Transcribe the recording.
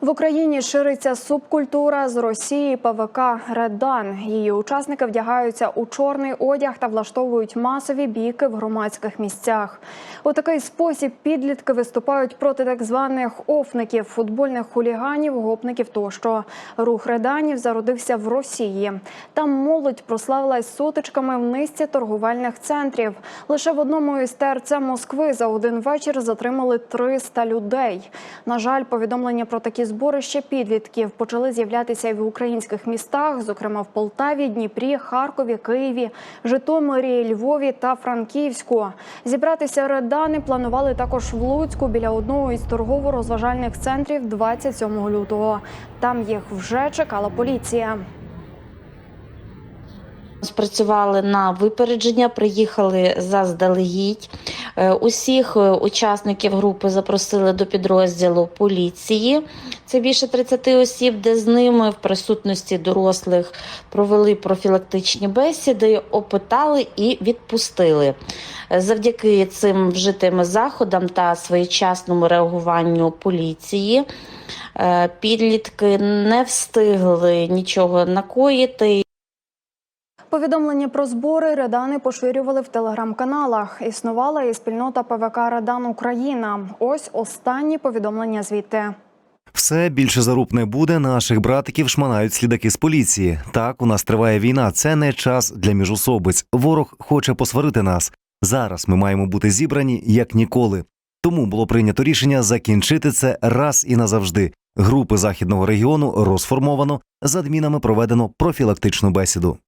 В Україні шириться субкультура з Росії ПВК Редан. Її учасники вдягаються у чорний одяг та влаштовують масові бійки в громадських місцях. У такий спосіб підлітки виступають проти так званих офників, футбольних хуліганів, гопників тощо. Рух реданів зародився в Росії. Там молодь прославилась сутичками в низці торговельних центрів. Лише в одному із ТРЦ Москви за один вечір затримали 300 людей. На жаль, повідомлення про такі зборища підлітків почали з'являтися в українських містах, зокрема в Полтаві, Дніпрі, Харкові, Києві, Житомирі, Львові та Франківську. Зібратися редани планували також в Луцьку біля одного із торгово-розважальних центрів 27 лютого. Там їх вже чекала поліція. Спрацювали на випередження, приїхали заздалегідь. Е, Усіх е, учасників групи запросили до підрозділу поліції. Це більше 30 осіб, де з ними в присутності дорослих провели профілактичні бесіди, опитали і відпустили. Е, Завдяки цим вжитим заходам та своєчасному реагуванню поліції підлітки не встигли нічого накоїти. Повідомлення про збори Редани поширювали в телеграм-каналах. Існувала і спільнота ПВК Редан Україна. Ось останні повідомлення звідти. Все більше заруб не буде. Наших братиків шманають слідаки з поліції. Так, у нас триває війна. Це не час для міжусобиць. Ворог хоче посварити нас. Зараз ми маємо бути зібрані як ніколи. Тому було прийнято рішення закінчити це раз і назавжди. Групи західного регіону розформовано з адмінами проведено профілактичну бесіду.